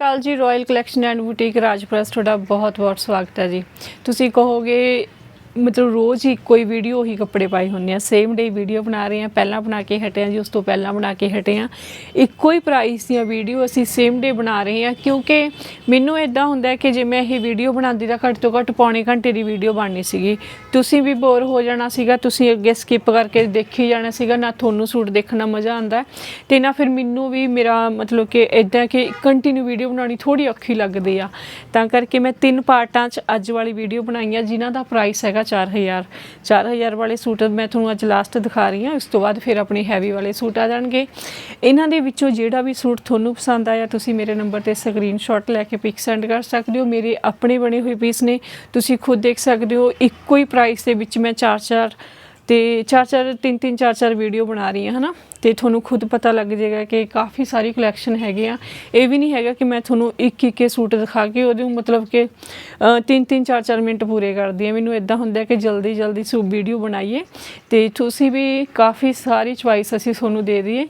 ਕਾਲ ਜੀ royal collection and boutique ਰਾਜਪ੍ਰਸ ਤੁਹਾਡਾ ਬਹੁਤ-ਬਹੁਤ ਸਵਾਗਤ ਹੈ ਜੀ। ਤੁਸੀਂ ਕਹੋਗੇ ਮਤਲਬ ਰੋਜ਼ ਹੀ ਕੋਈ ਵੀਡੀਓ ਹੀ ਕੱਪੜੇ ਪਾਏ ਹੁੰਦੇ ਆ। ਸੇਮ ਡੇ ਵੀਡੀਓ ਬਣਾ ਰਹੇ ਆ ਪਹਿਲਾਂ ਬਣਾ ਕੇ ਹਟੇ ਆ ਜੀ ਉਸ ਤੋਂ ਪਹਿਲਾਂ ਬਣਾ ਕੇ ਹਟੇ ਆ। ਇੱਕੋ ਹੀ ਪ੍ਰਾਈਸ ਦੀਆਂ ਵੀਡੀਓ ਅਸੀਂ ਸੇਮ ਡੇ ਬਣਾ ਰਹੇ ਆ ਕਿਉਂਕਿ ਮੈਨੂੰ ਇਦਾਂ ਹੁੰਦਾ ਕਿ ਜੇ ਮੈਂ ਇਹ ਵੀਡੀਓ ਬਣਾਉਂਦੀ ਤਾਂ ਘੱਟ ਤੋਂ ਘੱਟ ਪੌਣੇ ਘੰਟੇ ਦੀ ਵੀਡੀਓ ਬਣਨੀ ਸੀਗੀ। ਤੁਸੀਂ ਵੀ ਬੋਰ ਹੋ ਜਾਣਾ ਸੀਗਾ ਤੁਸੀਂ ਅੱਗੇ ਸਕਿਪ ਕਰਕੇ ਦੇਖੀ ਜਾਣਾ ਸੀਗਾ ਨਾ ਤੁਹਾਨੂੰ ਸੂਟ ਦੇਖਣ ਦਾ ਮਜ਼ਾ ਆਉਂਦਾ। ਹੈ, ਤੇ ਨਾ ਫਿਰ ਮੈਨੂੰ ਵੀ ਮੇਰਾ ਮਤਲਬ ਕਿ ਇਦਾਂ ਕਿ ਕੰਟੀਨਿਊ ਵੀਡੀਓ ਬਣਾਉਣੀ ਥੋੜੀ ਔਖੀ ਲੱਗਦੀ ਆ। ਤਾਂ ਕਰਕੇ ਮੈਂ ਤਿੰਨ ਪਾਰਟਾਂ 'ਚ ਅੱਜ ਵਾਲੀ ਵੀਡੀਓ ਬਣਾਈ ਆ ਜਿਨ੍ਹਾਂ ਦਾ ਪ੍ਰਾਈਸ ਹੈਗਾ 4000 4000 ਵਾਲੇ ਸੂਟ ਮੈਂ ਤੁਹਾਨੂੰ ਅੱਜ ਲਾਸਟ ਦਿਖਾ ਰਹੀ ਹਾਂ। ਉਸ ਤੋਂ ਬਾਅਦ ਫਿਰ ਆਪਣੇ ਹੈਵੀ ਵਾਲੇ ਸੂਟ ਆ ਜਾਣਗੇ। ਇਹਨਾਂ ਦੇ ਵਿੱਚੋਂ ਜਿਹੜਾ ਵੀ ਸੂਟ ਤੁਹਾਨੂੰ ਪਸੰਦ ਆਇਆ, ਤੁਸੀਂ ਮੇਰੇ ਨੰਬਰ ਤੇ ਸਕਰੀਨਸ਼ਾਟ ਲੈ ਕੇ ਪਿਕ ਸੈਂਡ ਕਰ ਸਕਦੇ ਹੋ। ਮੇਰੇ ਆਪਣੇ ਬਣੇ ਹੋਏ ਪੀਸ ਨੇ, ਤੁਸੀਂ ਖੁਦ ਦੇਖ ਸਕਦੇ ਹੋ। ਇੱਕੋ ਹੀ ਪ੍ਰਾਈਸ ਦੇ ਵਿੱਚ ਮੈਂ ਚਾਰ ਚਾਰ ਤੇ ਚਾਰ ਚਾਰ, ਤਿੰਨ ਤਿੰਨ ਚਾਰ ਚਾਰ ਵੀਡੀਓ ਬਣਾ ਰਹੀ ਹਾਂ, ਹਨਾ? ਤੇ ਤੁਹਾਨੂੰ ਖੁਦ ਪਤਾ ਲੱਗ ਜਾਏਗਾ ਕਿ ਕਾਫੀ ਸਾਰੀ ਕਲੈਕਸ਼ਨ ਹੈਗੀ ਆ। ਇਹ ਵੀ ਨਹੀਂ ਹੈਗਾ ਕਿ ਮੈਂ ਤੁਹਾਨੂੰ ਇੱਕ ਇੱਕ ਹੀ ਸੂਟ ਦਿਖਾ ਕੇ ਉਹਦੇ ਮਤਲਬ ਕਿ ਅ, ਤਿੰਨ ਤਿੰਨ ਚਾਰ ਚਾਰ ਮਿੰਟ ਪੂਰੇ ਕਰਦੀ ਹਾਂ। ਮੈਨੂੰ ਇਦਾਂ ਹੁੰਦਾ ਕਿ ਜਲਦੀ ਜਲਦੀ ਸੂ ਵੀਡੀਓ ਬਣਾਈਏ ਤੇ ਤੁਸੀਂ ਵੀ ਕਾਫੀ ਸਾਰੀ ਚੁਆਇਸ ਅਸੀਂ ਤੁਹਾਨੂੰ ਦੇ ਦਈਏ।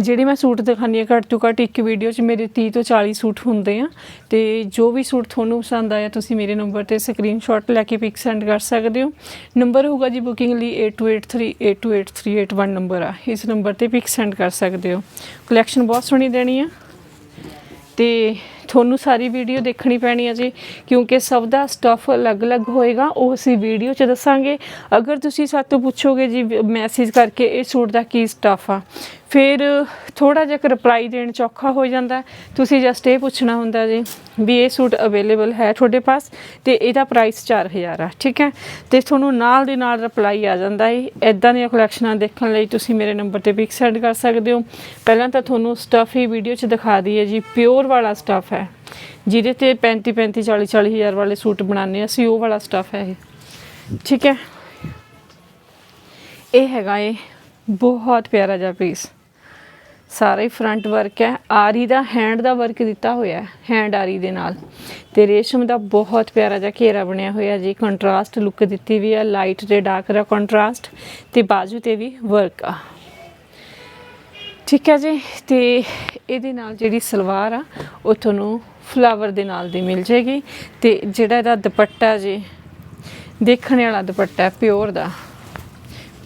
ਜਿਹੜੇ ਮੈਂ ਸੂਟ ਦਿਖਾਉਂਦੀ ਹਾਂ ਘੱਟ ਤੋਂ ਘੱਟ ਇੱਕ ਵੀਡੀਓ 'ਚ ਮੇਰੇ 30 ਤੋਂ 40 ਸੂਟ ਹੁੰਦੇ ਆ ਤੇ ਜੋ ਵੀ ਸੂਟ ਤੁਹਾਨੂੰ ਪਸੰਦ ਆਇਆ ਤੁਸੀਂ ਮੇਰੇ ਨੰਬਰ ਤੇ ਸਕਰੀਨਸ਼ਾਟ ਲੈ ਕੇ ਪਿਕ ਸੈਂਡ ਕਰ ਸਕਦੇ ਹੋ। ਨੰਬਰ ਹੋਊਗਾ ਜੀ ਬੁਕਿੰਗ ਲਈ 8283828381 ਨੰਬਰ ਆ। ਇਸ ਨੰਬਰ ਤੇ ਪਿਕ ਸੈਂਡ ਕਰ ਸਕਦੇ ਹੋ। ਕਲੈਕਸ਼ਨ ਬਹੁਤ ਸੋਹਣੀ ਦੇਣੀ ਆ। ਤੇ ਤੁਹਾਨੂੰ ਸਾਰੀ ਵੀਡੀਓ ਦੇਖਣੀ ਪੈਣੀ ਹੈ ਜੀ, ਕਿਉਂਕਿ ਸਭ ਦਾ ਸਟਫ ਅਲੱਗ-ਅਲੱਗ ਹੋਏਗਾ, ਉਹ ਅਸੀਂ ਵੀਡੀਓ 'ਚ ਦੱਸਾਂਗੇ। ਅਗਰ ਤੁਸੀਂ ਸਾਤੋਂ ਪੁੱਛੋਗੇ ਜੀ ਮੈਸੇਜ ਕਰਕੇ ਇਹ ਸੂਟ ਦਾ ਕੀ ਸਟਫ ਆ। ਫਿਰ ਥੋੜਾ ਜਿਹਾ ਰਿਪਲਾਈ ਦੇਣ 'ਚ ਔਖਾ ਹੋ ਜਾਂਦਾ ਤੁਸੀਂ ਜਸਟ ਇਹ ਪੁੱਛਣਾ ਹੁੰਦਾ ਜੀ ਵੀ ਇਹ ਸੂਟ ਅਵੇਲੇਬਲ ਹੈ ਤੁਹਾਡੇ ਪਾਸ ਤੇ ਇਹਦਾ ਪ੍ਰਾਈਸ 4000 ਆ, ਠੀਕ ਹੈ? ਤੇ ਤੁਹਾਨੂੰ ਨਾਲ ਦੇ ਨਾਲ ਰਿਪਲਾਈ ਆ ਜਾਂਦਾ ਹੈ। ਇਦਾਂ ਦੀਆਂ ਕਲੈਕਸ਼ਨਾਂ ਦੇਖਣ ਲਈ ਤੁਸੀਂ ਮੇਰੇ ਨੰਬਰ ਤੇ ਪਿਕ ਸੈਂਡ ਕਰ ਸਕਦੇ ਹੋ। ਪਹਿਲਾਂ ਤਾਂ ਤੁਹਾਨੂੰ ਸਟਫ ਹੀ ਵੀਡੀਓ 'ਚ ਦਿਖਾ ਦਈਏ ਜੀ ਪਿਓਰ ਵਾਲਾ ਸਟਫ ਹੈ। ਜਿਹਦੇ ਤੇ 35 35 40 40 ਹਜ਼ਾਰ ਵਾਲੇ ਸੂਟ ਬਣਾਉਂਦੇ ਹਾਂ ਅਸੀਂ, ਉਹ ਵਾਲਾ ਸਟਫ ਹੈ ਇਹ। ਠੀਕ ਹੈ? ਇਹ ਹੈਗਾ ਇਹ ਬਹੁਤ ਪਿਆਰਾ ਜਿਹਾ ਪੀਸ ਸਾਰਾ ਹੀ ਫਰੰਟ ਵਰਕ ਹੈ। ਆਰੀ ਦਾ ਹੈਂਡ ਦਾ ਵਰਕ ਦਿੱਤਾ ਹੋਇਆ ਹੈ ਹੈਂਡ ਆਰੀ ਦੇ ਨਾਲ। ਤੇ ਰੇਸ਼ਮ ਦਾ ਬਹੁਤ ਪਿਆਰਾ ਜਿਹਾ ਘੇਰਾ ਬਣਿਆ ਹੋਇਆ ਜੀ। ਕੰਟਰਾਸਟ ਲੁੱਕ ਦਿੱਤੀ ਵੀ ਹੈ ਲਾਈਟ ਤੇ ਡਾਰਕ ਦਾ ਕੰਟਰਾਸਟ ਤੇ ਬਾਜੂ ਤੇ ਵੀ ਵਰਕ ਆ। ਠੀਕ ਹੈ ਜੀ, ਤੇ ਇਹਦੇ ਨਾਲ ਜਿਹੜੀ ਸਲਵਾਰ ਆ, ਉਹ ਤੁਹਾਨੂੰ ਫਲਾਵਰ ਦੇ ਨਾਲ ਦੀ ਮਿਲ ਜੇਗੀ ਤੇ ਜਿਹੜਾ ਇਹਦਾ ਦੁਪੱਟਾ ਜੀ, ਦੇਖਣ ਵਾਲਾ ਦੁਪੱਟਾ ਪਿਓਰ ਦਾ।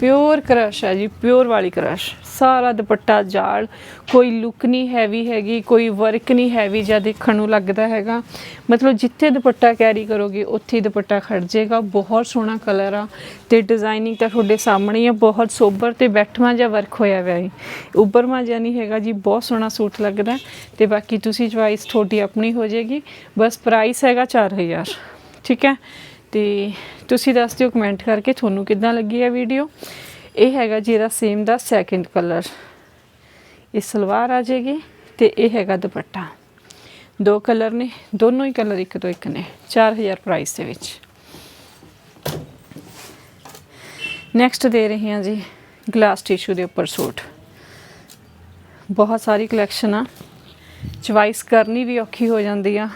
ਪਿਓਰ ਕਰਸ਼ ਹੈ ਜੀ ਪਿਓਰ ਵਾਲੀ ਕਰਸ਼ ਸਾਰਾ ਦੁਪੱਟਾ ਜਾਲ, ਕੋਈ ਲੁੱਕ ਨਹੀਂ ਹੈਵੀ ਹੈਗੀ, ਕੋਈ ਵਰਕ ਨਹੀਂ ਹੈਵੀ ਜਾਂ ਦੇਖਣ ਨੂੰ ਲੱਗਦਾ ਹੈਗਾ। ਮਤਲਬ ਜਿੱਥੇ ਦੁਪੱਟਾ ਕੈਰੀ ਕਰੋਗੇ, ਉੱਥੇ ਹੀ ਦੁਪੱਟਾ ਖੜ ਜਾਏਗਾ। ਬਹੁਤ ਸੋਹਣਾ ਕਲਰ ਆ ਤੇ ਡਿਜ਼ਾਈਨਿੰਗ ਤਾਂ ਤੁਹਾਡੇ ਸਾਹਮਣੇ ਹੀ ਆ। ਬਹੁਤ ਸੋਬਰ ਤੇ ਬੈਠਵਾਂ ਜਿਹਾ ਵਰਕ ਹੋਇਆ ਹੋਇਆ ਹੈ ਉੱਭਰਵਾਂ ਜਿਹਾ ਨਹੀਂ ਹੈਗਾ ਜੀ, ਬਹੁਤ ਸੋਹਣਾ ਸੂਟ ਲੱਗਦਾ। ਤੇ ਬਾਕੀ ਤੁਸੀਂ ਚੁਆਇਸ ਤੁਹਾਡੀ ਆਪਣੀ ਹੋ ਜਾਏਗੀ। ਬਸ ਪ੍ਰਾਈਸ ਹੈਗਾ 4000 ਠੀਕ ਹੈ? ਤੇ ਤੁਸੀਂ ਦੱਸ ਦਿਓ ਕਮੈਂਟ ਕਰਕੇ ਤੁਹਾਨੂੰ ਕਿੱਦਾਂ ਲੱਗੀ ਹੈ ਵੀਡੀਓ ਇਹ ਹੈਗਾ ਜੀ ਇਹਦਾ ਸੇਮ ਦਾ ਸੈਕਿੰਡ ਕਲਰ ਇਹ ਸਲਵਾਰ ਆ ਜਾਏਗੀ ਤੇ ਇਹ ਹੈਗਾ ਦੁਪੱਟਾ। ਦੋ ਕਲਰ ਨੇ, ਦੋਨੋਂ ਹੀ ਕਲਰ ਇੱਕ ਤੋਂ ਇੱਕ ਨੇ 4000 ਪ੍ਰਾਈਸ ਦੇ ਵਿੱਚ। ਨੈਕਸਟ ਦੇ ਰਹੇ ਹਾਂ ਜੀ ਗਲਾਸ ਟਿਸ਼ੂ ਦੇ ਉੱਪਰ ਸੂਟ। ਬਹੁਤ ਸਾਰੀ ਕਲੈਕਸ਼ਨ ਆ। ਚੁਆਇਸ ਕਰਨੀ ਵੀ ਔਖੀ ਹੋ ਜਾਂਦੀ ਆ।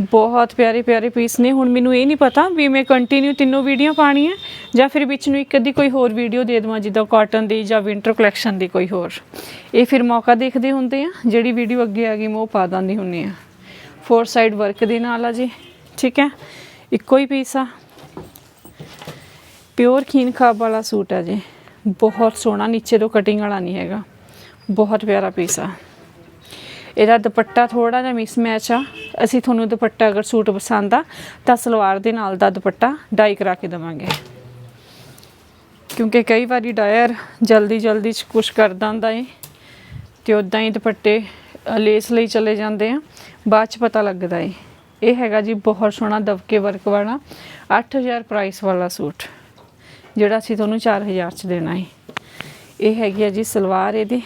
ਬਹੁਤ ਪਿਆਰੇ ਪਿਆਰੇ ਪੀਸ ਨੇ। ਹੁਣ ਮੈਨੂੰ ਇਹ ਨਹੀਂ ਪਤਾ ਵੀ ਮੈਂ ਕੰਟੀਨਿਊ ਤਿੰਨੋਂ ਵੀਡੀਓ ਪਾਣੀ ਹੈ ਜਾਂ ਫਿਰ ਵਿੱਚ ਨੂੰ ਇੱਕ ਅੱਧੀ ਕੋਈ ਹੋਰ ਵੀਡੀਓ ਦੇ ਦੇਵਾਂ, ਜਿੱਦਾਂ ਕਾਟਨ ਦੀ ਜਾਂ ਵਿੰਟਰ ਕਲੈਕਸ਼ਨ ਦੀ ਕੋਈ ਹੋਰ। ਇਹ ਫਿਰ ਮੌਕਾ ਦੇਖਦੇ ਹੁੰਦੇ ਆ, ਜਿਹੜੀ ਵੀਡੀਓ ਅੱਗੇ ਆ ਗਈ ਮੈਂ ਉਹ ਪਾ ਦਿੰਦੀ ਹੁੰਨੀ ਆ। ਫੋਰ ਸਾਈਡ ਵਰਕ ਦੇ ਨਾਲ ਆ ਜੀ, ਠੀਕ ਹੈ? ਇੱਕੋ ਹੀ ਪੀਸ ਆ। ਪਿਓਰ ਖੀਨ ਖਾਬ ਵਾਲਾ ਸੂਟ ਆ ਜੀ। ਬਹੁਤ ਸੋਹਣਾ, ਨੀਚੇ ਤੋਂ ਕਟਿੰਗ ਵਾਲਾ ਨਹੀਂ ਹੈਗਾ। ਬਹੁਤ ਪਿਆਰਾ ਪੀਸ ਆ। ਇਹਦਾ ਦੁਪੱਟਾ ਥੋੜਾ ਜਿਹਾ ਮਿਸਮੈਚ ਆ। ਅਸੀਂ ਤੁਹਾਨੂੰ ਦੁਪੱਟਾ ਅਗਰ ਸੂਟ ਪਸੰਦ ਆ, ਤਾਂ ਸਲਵਾਰ ਦੇ ਨਾਲ ਦਾ ਦੁਪੱਟਾ ਡਾਈ ਕਰਾ ਕੇ ਦਵਾਂਗੇ। ਕਿਉਂਕਿ ਕਈ ਵਾਰੀ ਡਾਇਰ ਜਲਦੀ ਜਲਦੀ ਚ ਕੁਛ ਕਰ ਦਿੰਦਾ ਏ ਤੇ ਉਦਾਂ ਹੀ ਦੁਪੱਟੇ ਲੇਸ ਲਈ ਚਲੇ ਜਾਂਦੇ ਆ। ਬਾਅਦ ਚ ਪਤਾ ਲੱਗਦਾ ਏ। ਇਹ ਹੈਗਾ ਜੀ ਬਹੁਤ ਸੋਹਣਾ ਦਬਕੇ ਵਰਕ ਵਾਲਾ 8000 ਪ੍ਰਾਈਸ ਵਾਲਾ ਸੂਟ, ਜਿਹੜਾ ਅਸੀਂ ਤੁਹਾਨੂੰ 4000 ਚ ਦੇਣਾ ਏ। ਇਹ ਹੈਗੀ ਆ ਜੀ ਸਲਵਾਰ ਇਹਦੀ।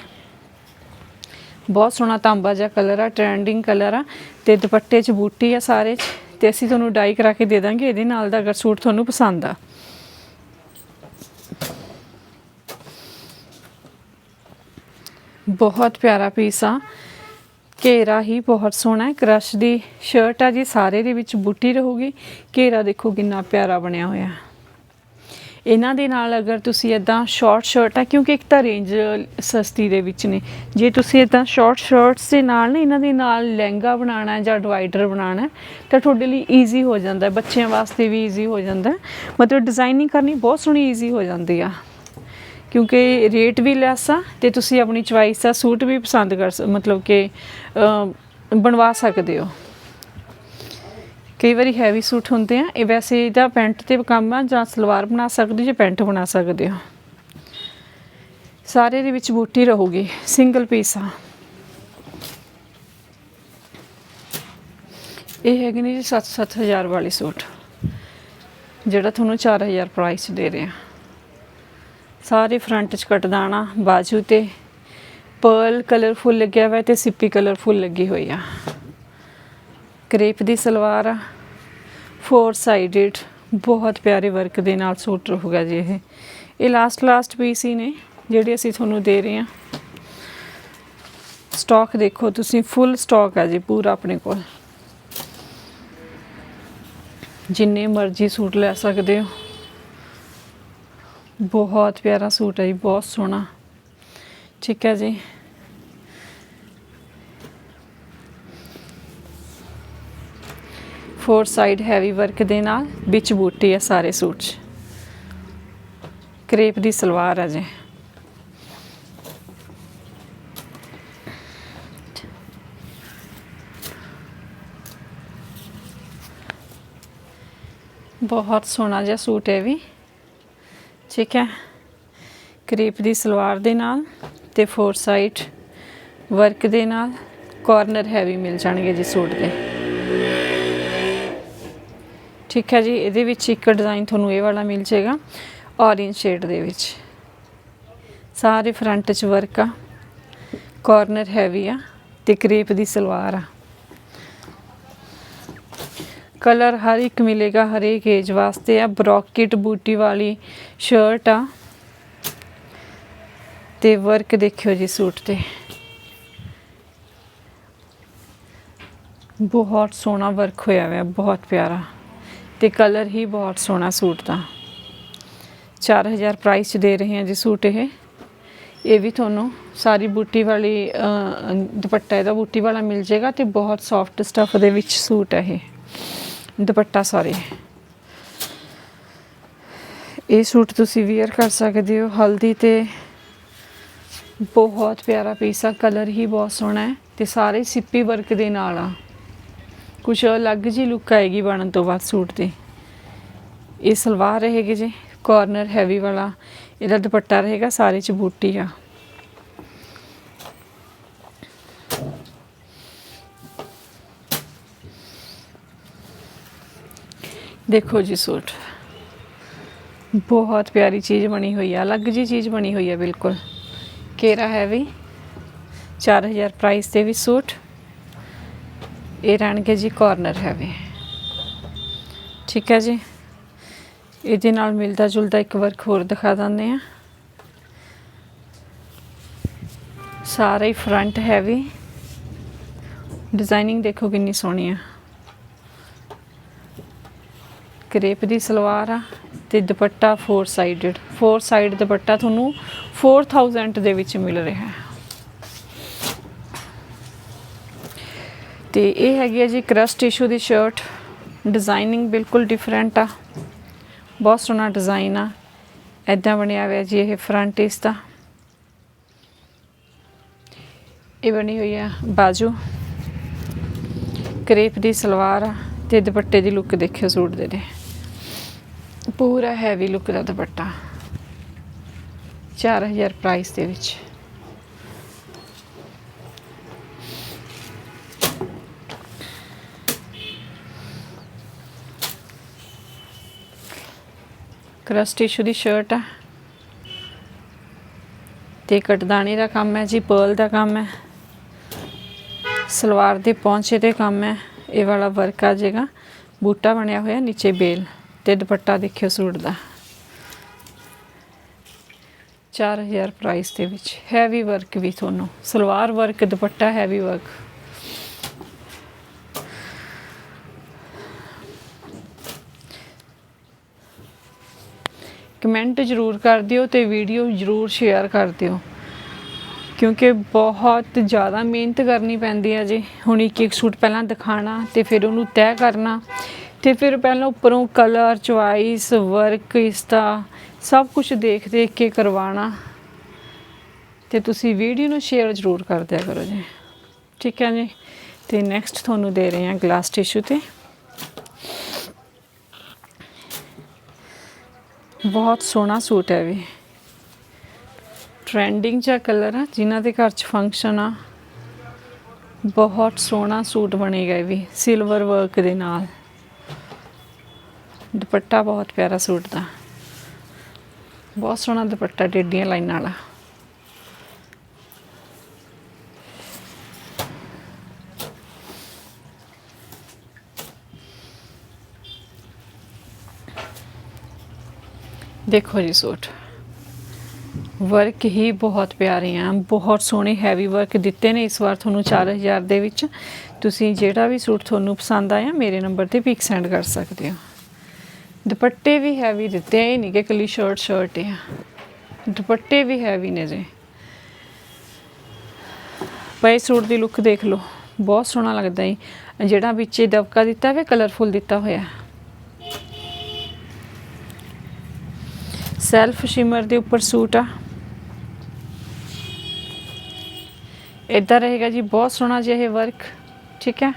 ਬਹੁਤ ਸੋਹਣਾ ਤਾਂਬਾ ਜਿਹਾ ਕਲਰ ਆ ਟ੍ਰੈਂਡਿੰਗ ਕਲਰ ਆ ਤੇ ਦੁਪੱਟੇ 'ਚ ਬੂਟੀ ਆ ਸਾਰੇ 'ਚ ਤੇ ਅਸੀਂ ਤੁਹਾਨੂੰ ਡਾਈ ਕਰਾ ਕੇ ਦੇ ਦਾਂਗੇ। ਇਹਦੇ ਨਾਲ ਦਾ ਅਗਰ ਸੂਟ ਤੁਹਾਨੂੰ ਪਸੰਦ ਆ। ਬਹੁਤ ਪਿਆਰਾ ਪੀਸ ਆ। ਘੇਰਾ ਹੀ ਬਹੁਤ ਸੋਹਣਾ ਹੈ। ਕ੍ਰਸ਼ ਦੀ ਸ਼ਰਟ ਆ ਜੀ, ਸਾਰੇ ਦੇ ਵਿੱਚ ਬੂਟੀ ਰਹੂਗੀ। ਘੇਰਾ ਦੇਖੋ ਕਿੰਨਾ ਪਿਆਰਾ ਬਣਿਆ ਹੋਇਆ। ਇਹਨਾਂ ਦੇ ਨਾਲ ਅਗਰ ਤੁਸੀਂ ਇਦਾਂ ਸ਼ਾਰਟ ਸ਼ਰਟ ਆ, ਕਿਉਂਕਿ ਇੱਕ ਤਾਂ ਰੇਂਜ ਸਸਤੀ ਦੇ ਵਿੱਚ ਨੇ। ਜੇ ਤੁਸੀਂ ਇਦਾਂ ਸ਼ਾਰਟ ਸ਼ਰਟਸ ਦੇ ਨਾਲ ਨਾ ਇਹਨਾਂ ਦੇ ਨਾਲ ਲਹਿੰਗਾ ਬਣਾਉਣਾ ਜਾਂ ਡਿਵਾਈਡਰ ਬਣਾਉਣਾ ਤਾਂ ਤੁਹਾਡੇ ਲਈ ਈਜ਼ੀ ਹੋ ਜਾਂਦਾ ਬੱਚਿਆਂ ਵਾਸਤੇ ਵੀ ਈਜ਼ੀ ਹੋ ਜਾਂਦਾ ਮਤਲਬ ਡਿਜ਼ਾਈਨਿੰਗ ਕਰਨੀ ਬਹੁਤ ਸੋਹਣੀ ਈਜ਼ੀ ਹੋ ਜਾਂਦੀ ਆ। ਕਿਉਂਕਿ ਰੇਟ ਵੀ ਲੈਸ ਆ ਤੇ ਤੁਸੀਂ ਆਪਣੀ ਚੁਆਇਸ ਦਾ ਸੂਟ ਵੀ ਪਸੰਦ ਕਰ ਸ- ਮਤਲਬ ਕਿ ਬਣਵਾ ਸਕਦੇ ਹੋ। ਕਈ ਵਾਰੀ ਹੈਵੀ ਸੂਟ ਹੁੰਦੇ ਆ, ਇਹ ਵੈਸੇ ਇਹਦਾ ਪੈਂਟ ਤੇ ਕੰਮ ਆ ਜਾਂ ਸਲਵਾਰ ਬਣਾ ਸਕਦੇ ਹੋ ਜਾਂ ਪੈਂਟ ਬਣਾ ਸਕਦੇ ਹੋ। ਸਾਰੇ ਦੇ ਵਿੱਚ ਬੂਟੀ ਰਹੂਗੀ, ਸਿੰਗਲ ਪੀਸ ਆ। ਇਹ ਹੈਗੇ ਨੇ ਜੀ 7-7000 ਵਾਲੇ ਸੂਟ, ਜਿਹੜਾ ਤੁਹਾਨੂੰ 4000 ਪ੍ਰਾਈਸ ਦੇ ਰਹੇ। ਆ ਸਾਰੇ ਫਰੰਟ 'ਚ ਕਟਦਾਣਾ ਬਾਜੂ ਤੇ। ਪਰਲ ਕਲਰਫੁੱਲ ਲੱਗਿਆ ਹੋਇਆ ਤੇ ਸਿੱਪੀ ਕਲਰਫੁੱਲ ਲੱਗੀ ਹੋਈ ਆ। ਕਰੇਪ ਦੀ ਸਲਵਾਰ ਆ। ਫੋਰ ਸਾਈਡਡ ਬਹੁਤ ਪਿਆਰੇ ਵਰਕ ਦੇ ਨਾਲ ਸੂਟ ਰਹੂਗਾ ਜੀ ਇਹ। ਇਹ ਲਾਸਟ ਲਾਸਟ ਪੀਸ ਹੀ ਨੇ, ਜਿਹੜੇ ਅਸੀਂ ਤੁਹਾਨੂੰ ਦੇ ਰਹੇ ਹਾਂ ਸਟਾਕ ਦੇਖੋ ਤੁਸੀਂ ਫੁੱਲ ਸਟਾਕ ਹੈ ਜੀ, ਪੂਰਾ ਆਪਣੇ ਕੋਲ। ਜਿੰਨੇ ਮਰਜ਼ੀ ਸੂਟ ਲੈ ਸਕਦੇ ਹੋ। ਬਹੁਤ ਪਿਆਰਾ ਸੂਟ ਹੈ ਜੀ, ਬਹੁਤ ਸੋਹਣਾ। ਠੀਕ ਹੈ ਜੀ। ਫੋਰ ਸਾਈਡ ਹੈਵੀ ਵਰਕ ਦੇ ਨਾਲ ਵਿੱਚ ਬੂਟੀ ਹੈ ਸਾਰੇ ਸੂਟ 'ਚ। ਕਰੇਪ ਦੀ ਸਲਵਾਰ ਹੈ ਜੀ। ਬਹੁਤ ਸੋਹਣਾ ਜਿਹਾ ਸੂਟ ਹੈ ਵੀ। ਠੀਕ ਹੈ। ਕਰੇਪ ਦੀ ਸਲਵਾਰ ਦੇ ਨਾਲ ਤੇ ਫੋਰ ਸਾਈਡ ਵਰਕ ਦੇ ਨਾਲ ਕਾਰਨਰ ਹੈਵੀ ਮਿਲ ਜਾਣਗੇ ਜੀ ਸੂਟ ਦੇ। ਠੀਕ ਹੈ ਜੀ, ਇਹਦੇ ਵਿੱਚ ਇੱਕ ਡਿਜ਼ਾਈਨ ਤੁਹਾਨੂੰ ਇਹ ਵਾਲਾ ਮਿਲ ਜਾਏਗਾ ਔਰੇਂਜ ਸ਼ੇਡ ਦੇ ਵਿੱਚ। ਸਾਰੇ ਫਰੰਟ 'ਚ ਵਰਕ ਆ ਕਾਰਨਰ ਹੈਵੀ ਆ ਤੇ ਕਰੇਪ ਦੀ ਸਲਵਾਰ ਆ। ਕਲਰ ਹਰ ਇੱਕ ਮਿਲੇਗਾ ਹਰੇਕ ਏਜ ਵਾਸਤੇ। ਆ ਬ੍ਰੋਕਟ ਬੂਟੀ ਵਾਲੀ ਸ਼ਰਟ ਆ। ਤੇ ਵਰਕ ਦੇਖਿਓ ਜੀ ਸੂਟ ਤੇ। ਬਹੁਤ ਸੋਹਣਾ ਵਰਕ ਹੋਇਆ ਹੋਇਆ, ਬਹੁਤ ਪਿਆਰਾ। ਤੇ ਕਲਰ ਹੀ ਬਹੁਤ ਸੋਹਣਾ ਸੂਟ ਦਾ। 4000 ਪ੍ਰਾਈਸ 'ਚ ਦੇ ਰਹੇ ਹਾਂ ਜੀ ਸੂਟ ਇਹ। ਇਹ ਵੀ ਤੁਹਾਨੂੰ ਸਾਰੀ ਬੂਟੀ ਵਾਲੀ ਦੁਪੱਟਾ ਇਹਦਾ ਬੂਟੀ ਵਾਲਾ ਮਿਲ ਜਾਏਗਾ ਤੇ ਬਹੁਤ ਸੌਫਟ ਸਟਫ ਦੇ ਵਿੱਚ ਸੂਟ ਹੈ ਇਹ। ਦੁਪੱਟਾ ਸੌਰੀ ਇਹ ਸੂਟ ਤੁਸੀਂ ਵੇਅਰ ਕਰ ਸਕਦੇ ਹੋ। ਹਲਦੀ ਤੇ ਬਹੁਤ ਪਿਆਰਾ ਪੀਸ ਆ। ਕਲਰ ਹੀ ਬਹੁਤ ਸੋਹਣਾ ਹੈ ਤੇ ਸਾਰੇ ਸਿੱਪੀ ਵਰਕ ਦੇ ਨਾਲ ਆ। ਕੁਛ ਅਲੱਗ ਜੀ ਲੁੱਕ ਆਏਗੀ ਬਣਨ ਤੋਂ ਬਾਅਦ ਸੂਟ ਦੀ। ਇਹ ਸਲਵਾਰ ਰਹੇਗੀ ਜੀ ਕਾਰਨਰ ਹੈਵੀ ਵਾਲਾ। ਇਹਦਾ ਦੁਪੱਟਾ ਰਹੇਗਾ, ਸਾਰੇ ਚ ਬੂਟੀ ਆ। ਦੇਖੋ ਜੀ ਸੂਟ। ਬਹੁਤ ਪਿਆਰੀ ਚੀਜ਼ ਬਣੀ ਹੋਈ ਆ, ਅਲੱਗ ਜੀ ਚੀਜ਼ ਬਣੀ ਹੋਈ ਆ, ਬਿਲਕੁਲ। ਕੇਰਾ ਹੈਵੀ 4000 ਪ੍ਰਾਈਸ 'ਤੇ ਵੀ ਸੂਟ। ਇਹ ਰਹਿਣਗੇ ਜੀ ਕਾਰਨਰ ਹੈਵੀ ਠੀਕ ਹੈ ਜੀ। ਇਹਦੇ ਨਾਲ ਮਿਲਦਾ ਜੁਲਦਾ ਇੱਕ ਵਰਕ ਹੋਰ ਦਿਖਾ ਦਿੰਦੇ ਆ ਸਾਰਾ ਹੀ ਫਰੰਟ ਹੈਵੀ ਡਿਜ਼ਾਈਨਿੰਗ ਦੇਖੋ ਕਿੰਨੀ ਸੋਹਣੀ ਆ। ਕਰੇਪ ਦੀ ਸਲਵਾਰ ਆ ਤੇ dupatta four sided four side dupatta ਤੁਹਾਨੂੰ 4000 ਦੇ ਵਿੱਚ ਮਿਲ ਰਿਹਾ। ਹੈ ਤੇ ਇਹ ਹੈਗੀ ਹੈ ਜੀ ਕ੍ਰਸ਼ ਟਿਸ਼ੂ ਦੀ ਸ਼ਰਟ ਡਿਜ਼ਾਈਨਿੰਗ ਬਿਲਕੁਲ ਡਿਫਰੈਂਟ ਆ। ਬਹੁਤ ਸੋਹਣਾ ਡਿਜ਼ਾਈਨ ਆ। ਐਦਾਂ ਬਣਿਆ ਹੋਇਆ ਜੀ ਇਹ ਫਰੰਟ ਇਸ ਦਾ। ਇਹ ਬਣੀ ਹੋਈ ਆ ਬਾਜੂ। ਕਰੇਪ ਦੀ ਸਲਵਾਰ ਆ ਤੇ ਦੁਪੱਟੇ ਦੀ ਲੁੱਕ ਦੇਖਿਓ ਸੂਟ ਦੇ ਦੇ ਪੂਰਾ ਹੈਵੀ ਲੁੱਕ ਦਾ ਦੁਪੱਟਾ। 4000 ਪ੍ਰਾਈਸ ਦੇ ਵਿੱਚ। ਕ੍ਰਸ ਟਿਸ਼ੂ ਦੀ ਸ਼ਰਟ ਆ। ਤੇ ਕਟਦਾਣੇ ਦਾ ਕੰਮ ਹੈ ਜੀ ਪਰਲ ਦਾ ਕੰਮ ਹੈ। ਸਲਵਾਰ ਦੇ ਪੌਂਚੇ ਤੇ ਕੰਮ ਹੈ। ਇਹ ਵਾਲਾ ਵਰਕ ਆ ਜਾਏਗਾ ਬੂਟਾ ਬਣਿਆ ਹੋਇਆ ਨੀਚੇ ਬੇਲ। ਤੇ ਦੁਪੱਟਾ ਦੇਖਿਓ ਸੂਟ ਦਾ। 4000 ਪ੍ਰਾਈਸ ਦੇ ਵਿੱਚ। ਹੈਵੀ ਵਰਕ ਵੀ ਤੁਹਾਨੂੰ। Salwar work dupatta heavy work comment ਜ਼ਰੂਰ ਕਰ ਦਿਓ ਤੇ ਵੀਡੀਓ ਜ਼ਰੂਰ ਸ਼ੇਅਰ ਕਰ ਦਿਓ। ਕਿਉਂਕਿ ਬਹੁਤ ਜ਼ਿਆਦਾ ਮਿਹਨਤ ਕਰਨੀ ਪੈਂਦੀ ਹੈ ਜੀ। ਹੁਣ ਇੱਕ ਇੱਕ ਸੂਟ ਪਹਿਲਾਂ ਦਿਖਾਣਾ ਤੇ ਫਿਰ ਉਹਨੂੰ ਤੈਅ ਕਰਨਾ। ਤੇ ਫਿਰ ਪਹਿਲਾਂ ਉੱਪਰੋਂ ਕਲਰ, ਚੁਆਇਸ, ਵਰਕ, ਇਸ ਦਾ ਸਭ ਕੁਝ ਦੇਖ ਦੇਖ ਕੇ ਕਰਵਾਉਣਾ। ਤੇ ਤੁਸੀਂ ਵੀਡੀਓ ਨੂੰ ਸ਼ੇਅਰ ਜ਼ਰੂਰ ਕਰ ਦਿਆ ਕਰੋ ਜੀ। ਠੀਕ ਹੈ ਜੀ? ਤੇ ਨੈਕਸਟ ਤੁਹਾਨੂੰ ਦੇ ਰਹੇ ਹਾਂ ਗਲਾਸ ਟਿਸ਼ੂ ਤੇ। ਬਹੁਤ ਸੋਹਣਾ ਸੂਟ ਹੈ ਵੀ। ਟ੍ਰੈਂਡਿੰਗ ਜਿਹਾ ਕਲਰ ਆ, ਜਿਨ੍ਹਾਂ ਦੇ ਘਰ 'ਚ ਫੰਕਸ਼ਨ ਆ। ਬਹੁਤ ਸੋਹਣਾ ਸੂਟ ਬਣੇਗਾ ਇਹ ਵੀ ਸਿਲਵਰ ਵਰਕ ਦੇ ਨਾਲ। ਦੁਪੱਟਾ ਬਹੁਤ ਪਿਆਰਾ ਸੂਟ ਦਾ। ਬਹੁਤ ਸੋਹਣਾ ਦੁਪੱਟਾ ਟੇਡੀਆਂ ਲਾਈਨਾਂ ਵਾਲਾ। ਦੇਖੋ ਜੀ ਸੂਟ। ਵਰਕ ਹੀ ਬਹੁਤ ਪਿਆਰੇ ਆ। ਬਹੁਤ ਸੋਹਣੇ ਹੈਵੀ ਵਰਕ ਦਿੱਤੇ ਨੇ ਇਸ ਵਾਰ ਤੁਹਾਨੂੰ 4000 ਦੇ ਵਿੱਚ। ਤੁਸੀਂ ਜਿਹੜਾ ਵੀ ਸੂਟ ਤੁਹਾਨੂੰ ਪਸੰਦ ਆਇਆ, ਮੇਰੇ ਨੰਬਰ ਤੇ ਪਿਕ ਸੈਂਡ ਕਰ ਸਕਦੇ ਹੋ। ਦੁਪੱਟੇ ਵੀ ਹੈਵੀ ਦਿੱਤੇ ਆ, ਇਹ ਨਹੀਂ ਕਿ ਕੱਲੀ ਸ਼ਰਟ ਸ਼ਰਟ ਆ। ਦੁਪੱਟੇ ਵੀ ਹੈਵੀ ਨੇ ਜੀ। ਪਏ ਸੂਟ ਦੀ ਲੁੱਕ ਦੇਖ ਲਓ, ਬਹੁਤ ਸੋਹਣਾ ਲੱਗਦਾ ਹੈ ਜਿਹੜਾ ਵਿੱਚ ਇਹ ਦਬਕਾ ਦਿੱਤਾ ਹੋਇਆ ਕਲਰਫੁਲ ਦਿੱਤਾ ਹੋਇਆ। ਸੈਲਫ ਸ਼ਿਮਰ ਦੇ ਉੱਪਰ ਸੂਟ ਆ। ਇਦਾਂ ਰਹੇਗਾ ਜੀ, ਬਹੁਤ ਸੋਹਣਾ ਜਿਹਾ ਇਹ ਵਰਕ ਠੀਕ ਹੈ?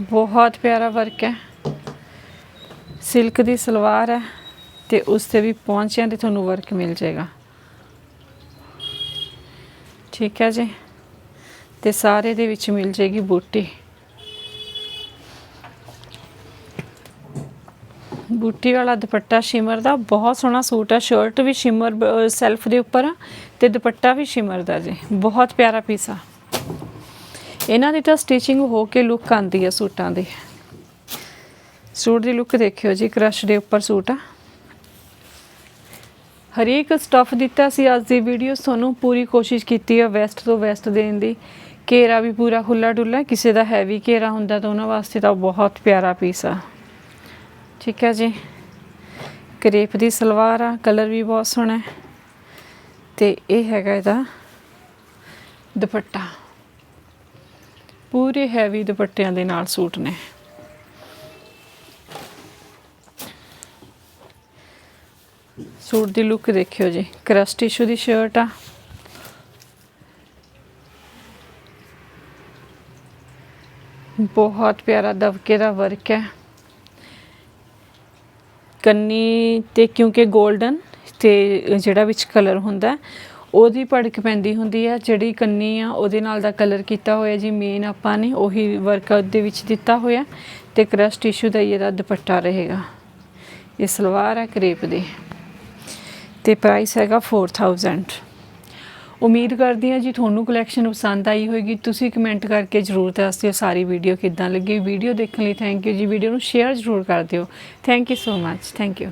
ਬਹੁਤ ਪਿਆਰਾ ਵਰਕ ਹੈ। ਸਿਲਕ ਦੀ ਸਲਵਾਰ ਹੈ ਤੇ ਉਸ ਤੇ ਵੀ ਪੌਂਚਿਆਂ ਤੇ ਤੁਹਾਨੂੰ ਵਰਕ ਮਿਲ ਜਾਏਗਾ। ਠੀਕ ਹੈ ਜੀ? ਤੇ ਸਾਰੇ ਦੇ ਵਿੱਚ ਮਿਲ ਜਾਏਗੀ ਬੂਟੀ। ਬੂਟੀ ਵਾਲਾ ਦੁਪੱਟਾ ਸ਼ਿਮਰ ਦਾ, ਬਹੁਤ ਸੋਹਣਾ ਸੂਟ ਹੈ। ਸ਼ਰਟ ਵੀ ਸ਼ਿਮਰ ਸੈਲਫ ਦੇ ਉੱਪਰ ਆ ਤੇ ਦੁਪੱਟਾ ਵੀ ਸ਼ਿਮਰ ਦਾ ਜੀ। ਬਹੁਤ ਪਿਆਰਾ ਪੀਸ ਆ। ਇਹਨਾਂ ਦੀ ਤਾਂ ਸਟਿਚਿੰਗ ਹੋ ਕੇ ਲੁੱਕ ਆਂਦੀ ਹੈ ਸੂਟਾਂ ਦੀ। ਸੂਟ ਦੀ ਲੁੱਕ ਦੇਖਿਓ ਜੀ, ਕ੍ਰਸ਼ ਦੇ ਉੱਪਰ ਸੂਟ ਆ। ਹਰੇਕ ਸਟਫ ਦਿੱਤਾ ਸੀ ਅੱਜ ਦੀ ਵੀਡੀਓ ਤੁਹਾਨੂੰ ਪੂਰੀ ਕੋਸ਼ਿਸ਼ ਕੀਤੀ ਆ ਵੈਸਟ ਤੋਂ ਵੈਸਟ ਦੇਣ ਦੀ। ਘੇਰਾ ਵੀ ਪੂਰਾ ਖੁੱਲਾ ਡੁੱਲਾ ਕਿਸੇ ਦਾ ਹੈਵੀ ਘੇਰਾ ਹੁੰਦਾ ਤਾਂ ਉਹਨਾਂ ਵਾਸਤੇ ਤਾਂ ਬਹੁਤ ਪਿਆਰਾ ਪੀਸ ਆ। ਠੀਕ ਹੈ ਜੀ। ਕਰੇਪ ਦੀ ਸਲਵਾਰ ਆ ਕਲਰ ਵੀ ਬਹੁਤ ਸੋਹਣਾ ਹੈ। ਤੇ ਇਹ ਹੈਗਾ ਇਹਦਾ ਦੁਪੱਟਾ। ਪੂਰੇ ਹੈਵੀ ਦੁਪੱਟਿਆਂ ਦੇ ਨਾਲ ਸੂਟ ਨੇ। ਸੂਟ ਦੀ ਲੁੱਕ ਦੇਖਿਓ ਜੀ। ਕਰਸਟ ਟਿਸ਼ੂ ਦੀ ਸ਼ਰਟ ਆ। ਬਹੁਤ ਪਿਆਰਾ ਦਬਕੇ ਦਾ ਵਰਕ ਹੈ। ਕੰਨੀ ਤੇ ਕਿਉਂਕਿ 골ਡਨ ਤੇ ਜਿਹੜਾ ਵਿੱਚ ਕਲਰ ਹੁੰਦਾ, ਉਹਦੀ ਭੜਕ ਪੈਂਦੀ ਹੁੰਦੀ ਹੈ। ਜਿਹੜੀ ਕੰਨੀ ਆ, ਉਹਦੇ ਨਾਲ ਦਾ ਕਲਰ ਕੀਤਾ ਹੋਇਆ ਜੀ ਮੇਨ ਆਪਾਂ ਨੇ, ਉਹੀ ਵਰਕ ਦੇ ਵਿੱਚ ਦਿੱਤਾ ਹੋਇਆ। ਤੇ ਕਰਸਟ ਟਿਸ਼ੂ ਦਾ ਹੀ ਇਹਦਾ ਦੁਪੱਟਾ ਰਹੇਗਾ। ਇਹ ਸਲਵਾਰ ਹੈ, ਕਰੇਪ ਦੀ। ਤੇ ਪ੍ਰਾਈਸ ਹੈਗਾ 4000 ਉਮੀਦ ਕਰਦੀ ਹਾਂ ਜੀ ਤੁਹਾਨੂੰ ਕਲੈਕਸ਼ਨ ਪਸੰਦ ਆਈ ਹੋਵੇਗੀ ਤੁਸੀਂ ਕਮੈਂਟ ਕਰਕੇ ਜਰੂਰ ਦੱਸ ਦਿਓ ਸਾਰੀ ਵੀਡੀਓ ਕਿੱਦਾਂ ਲੱਗੀ। ਵੀਡੀਓ ਦੇਖਣ ਲਈ ਥੈਂਕ ਯੂ ਜੀ। ਵੀਡੀਓ ਨੂੰ ਸ਼ੇਅਰ ਜਰੂਰ ਕਰ ਦਿਓ। Thank you so much thank you